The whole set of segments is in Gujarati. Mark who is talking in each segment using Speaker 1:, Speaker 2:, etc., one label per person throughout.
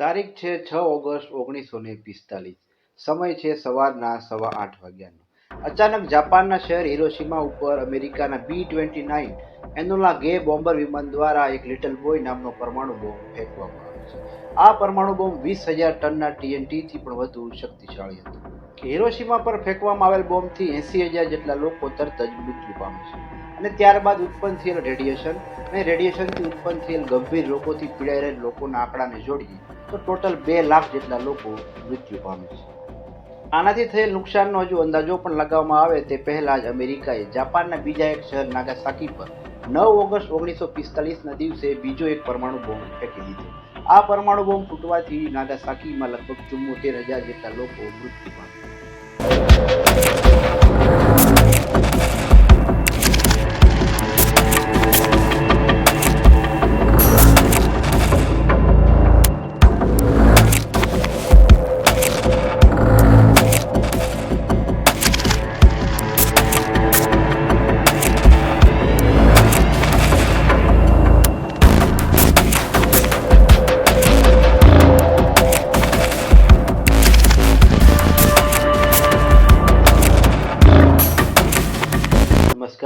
Speaker 1: તારીખ છે છ ઓગસ્ટ ઓગણીસો ને પિસ્તાલીસ. સમય છે સવારના સવા આઠ વાગ્યાનો. અચાનક જાપાનના શહેર હિરોશીમા ઉપર અમેરિકાના બી ટ્વેન્ટી નાઇન એનોલા ગે બોમ્બર વિમાન દ્વારા એક લિટલ બોય નામનો પરમાણુ બોમ્બ ફેંકવામાં આવે છે. આ પરમાણુ બોમ્બ વીસ હજાર ટનના ટીએનટીથી પણ વધુ શક્તિશાળી હતો. હિરોશીમા પર ફેંકવામાં આવેલ બોમ્બથી એંસી હજાર જેટલા લોકો તરત જ મૃત્યુ પામે છે. અને ત્યારબાદ ઉત્પન્ન થયેલ રેડિયેશન અને રેડિયેશનથી ઉત્પન્ન થયેલ ગંભીર રોગોથી પીડાઈ રહેલ લોકોના આંકડાને જોડીએ તો ટોટલ બે લાખ જેટલા લોકો મૃત્યુ પામે છે. આનાથી થયેલ નુકસાનનો હજુ અંદાજો પણ લગાવવામાં આવે તે પહેલાં જ અમેરિકાએ જાપાનના બીજા એક શહેર નાગાસાકી પર નવ ઓગસ્ટ ઓગણીસો પિસ્તાલીસના દિવસે બીજો એક પરમાણુ બોમ્બ ફેંકી દીધો. આ પરમાણુ બોમ્બ ફૂટવાથી નાગાસાકીમાં લગભગ ચુમ્મોતેર હજાર જેટલા લોકો મૃત્યુ પામ્યા.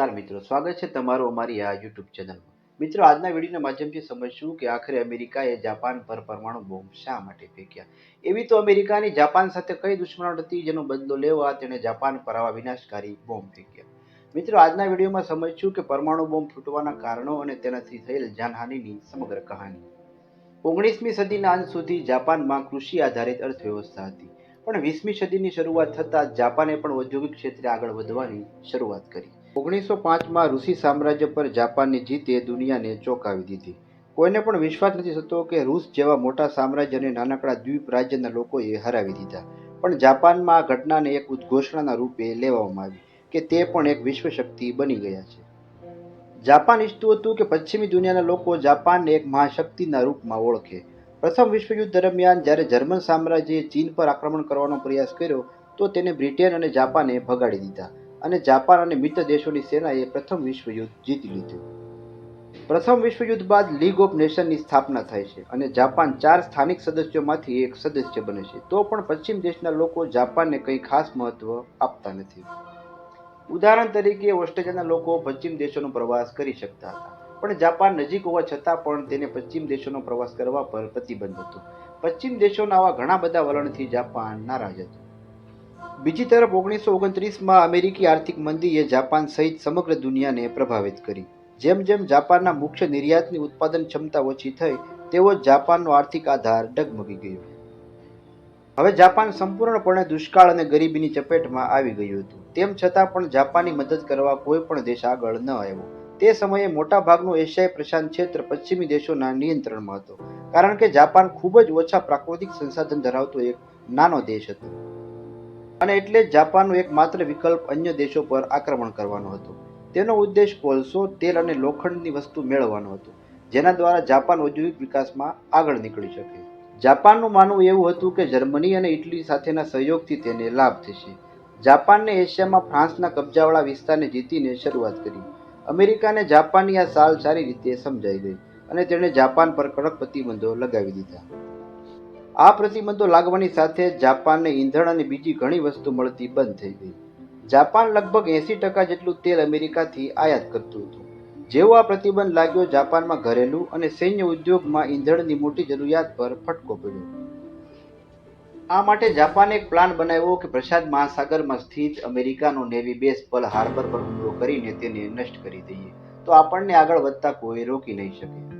Speaker 1: નમસ્કાર મિત્રો, સ્વાગત છે તમારું અમારી આ યુટ્યુબ ચેનલમાં. મિત્રો, આજના વિડીયોના માધ્યમથી સમજશું કે આખરે અમેરિકાએ જાપાન પર પરમાણુ બોમ્બ શા માટે ફેંક્યા? એવી તો અમેરિકાની જાપાન સાથે કઈ દુશ્મનાટ હતી જેનો બદલો લેવા તેણે જાપાન પર આવા વિનાશકારી બોમ્બ ફેંક્યા? મિત્રો, આજના વિડીયોમાં સમજશું કે પરમાણુ બોમ્બ ફૂટવાના કારણો અને તેનાથી થયેલ જાનહાનિની સમગ્ર કહાની. ઓગણીસમી સદીના અંત સુધી જાપાનમાં કૃષિ આધારિત અર્થવ્યવસ્થા હતી, પણ વીસમી સદીની શરૂઆત થતાં જાપાને પણ ઔદ્યોગિક ક્ષેત્રે આગળ વધવાની શરૂઆત કરી. ઓગણીસો પાંચમાં રૂસી સામ્રાજ્ય પર જાપાનની જીતે દુનિયાને ચોંકાવી દીધી. કોઈને પણ વિશ્વાસ નથી થતો કે રૂસ જેવા મોટા સામ્રાજ્ય અને નાનકડા દ્વીપ રાજ્યના લોકોએ હરાવી દીધા. પણ જાપાનમાં આ ઘટનાને એક ઉદ્ઘોષણાના રૂપે લેવામાં આવી કે તે પણ એક વિશ્વ શક્તિ બની ગયા છે. જાપાન ઈચ્છતું હતું કે પશ્ચિમી દુનિયાના લોકો જાપાનને એક મહાશક્તિના રૂપમાં ઓળખે. પ્રથમ વિશ્વયુદ્ધ દરમિયાન જ્યારે જર્મન સામ્રાજ્યએ ચીન પર આક્રમણ કરવાનો પ્રયાસ કર્યો, તો તેને બ્રિટેન અને જાપાને ભગાડી દીધા. અને જાપાન અને મિત્ર દેશોની સેનાએ પ્રથમ વિશ્વયુદ્ધ જીતી લીધું. પ્રથમ વિશ્વયુદ્ધ બાદ લીગ ઓફ નેશનની સ્થાપના થાય છે અને જાપાન ચાર સ્થાનિક સદસ્યોમાંથી એક સદસ્ય બને છે. તો પણ પશ્ચિમ દેશના લોકો જાપાનને કંઈ ખાસ મહત્વ આપતા નથી. ઉદાહરણ તરીકે ઓસ્ટ્રેલિયાના લોકો પશ્ચિમ દેશોનો પ્રવાસ કરી શકતા હતા. પણ જાપાન નજીક હોવા છતાં પણ તેને પશ્ચિમ દેશોનો પ્રવાસ કરવા પર પ્રતિબંધ હતો. પશ્ચિમ દેશોના આવા ઘણા બધા વલણથી જાપાન નારાજ હતું. બીજી તરફ ઓગણીસો ઓગણત્રીસમાં અમેરિકી આર્થિક મંદીએ જાપાન સહિત સમગ્ર દુનિયાને પ્રભાવિત કરી. જેમ જેમ જાપાનના મુખ્ય નિર્યાતની ઉત્પાદન ક્ષમતા ઓછી થઈ તેવો જાપાનનો આર્થિક આધાર ડગમગી ગયો. હવે જાપાન સંપૂર્ણપણે દુષ્કાળ અને ગરીબીની ચપેટમાં આવી ગયું હતું. તેમ છતાં પણ જાપાનની મદદ કરવા કોઈ પણ દેશ આગળ ન આવ્યો. તે સમયે મોટાભાગનું એશિયાઈ પ્રશાંત ક્ષેત્ર પશ્ચિમી દેશોના નિયંત્રણમાં હતો. કારણ કે જાપાન ખૂબ જ ઓછા પ્રાકૃતિક સંસાધન ધરાવતો એક નાનો દેશ હતો. અને એટલે જ જાપાનનો એકમાત્ર વિકલ્પ અન્ય દેશો પર આક્રમણ કરવાનો હતો. તેનો ઉદ્દેશ કોલસો તેલ અને લોખંડની વસ્તુ મેળવવાનો હતો, જેના દ્વારા જાપાન ઔદ્યોગિક વિકાસમાં આગળ નીકળી શકે. જાપાનનું માનવું એવું હતું કે જર્મની અને ઇટલી સાથેના સહયોગથી તેને લાભ થશે. જાપાનને એશિયામાં ફ્રાન્સના કબજાવાળા વિસ્તારને જીતીને શરૂઆત કરી. અમેરિકાને જાપાનની આ સાલ સારી રીતે સમજાઈ ગઈ અને તેણે જાપાન પર કડક પ્રતિબંધો લગાવી દીધા. આ પ્રતિબંધો લાગવાની સાથે જાપાનને ઈંધણ અને બીજી ઘણી વસ્તુ મળતી બંધ થઈ ગઈ. જાપાન લગભગ એંસી ટકા જેટલું તેલ અમેરિકાથી આયાત કરતું હતું. જેવો આ પ્રતિબંધ લાગ્યો, જાપાનમાં ઘરેલું અને સૈન્ય ઉદ્યોગમાં ઈંધણની મોટી જરૂરિયાત પર ફટકો પડ્યો. આ માટે જાપાને એક પ્લાન બનાવ્યો કે પ્રશાંત મહાસાગરમાં સ્થિત અમેરિકાનો નેવી બેઝ પલ હાર્બર પર હુમલો કરીને તેને નષ્ટ કરી દઈએ. તો આપણને આગળ વધતા કોઈ રોકી નહીં શકે.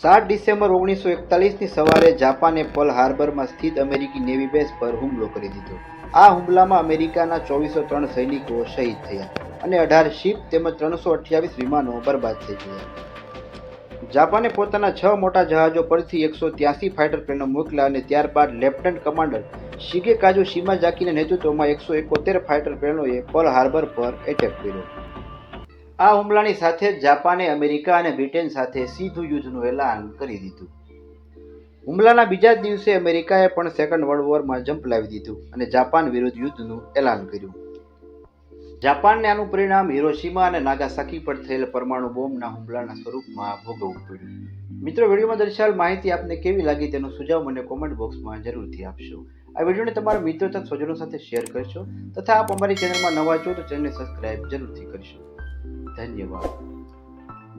Speaker 1: સાત ડિસેમ્બર ઓગણીસો એકતાલીસની સવારે જાપાને પલ હાર્બરમાં સ્થિત અમેરિકી નેવી બેઝ પર હુમલો કરી દીધો. આ હુમલામાં અમેરિકાના ચોવીસો ત્રણ સૈનિકો શહીદ થયા અને અઢાર શિપ તેમજ ત્રણસો અઠ્યાવીસ વિમાનો બરબાદ થઈ ગયા. જાપાને પોતાના છ મોટા જહાજો પરથી એકસો ત્યાસી ફાઇટર પ્લેનો મોકલ્યા અને ત્યારબાદ લેફ્ટનન્ટ કમાન્ડર શિગે કાજુ શિમાજાકીના નેતૃત્વમાં એકસો એકોતેર ફાઇટર પ્લેનોએ પલ હાર્બર પર એટેક કર્યો. આ હુમલાની સાથે જાપાને, અમેરિકા અને બ્રિટેન સાથે સીધું યુદ્ધનું એલાન કરી દીધું. હુમલાના બીજા જ દિવસે અમેરિકાએ પણ સેકન્ડ વર્લ્ડ વોરમાં જંપ લાવી દીધું અને જાપાન વિરુદ્ધ યુદ્ધનું એલાન કર્યું. જાપાનને આનું પરિણામ હિરોશીમા અને નાગાસાકી પર થયેલ પરમાણુ બોમ્બના હુમલાના સ્વરૂપમાં ભોગવવું પડ્યું. મિત્રો, વિડીયોમાં દર્શાવેલ માહિતી આપને કેવી લાગી તેનો સુઝાવ મને કોમેન્ટ બોક્સમાં જરૂરથી આપશો. આ વિડીયોને તમારા મિત્રો તથા સ્વજનો સાથે શેર કરશો તથા આપ અમારી ચેનલમાં નવા છો તો ચેનલને સબસ્ક્રાઇબ જરૂરથી કરશો. 等你吧。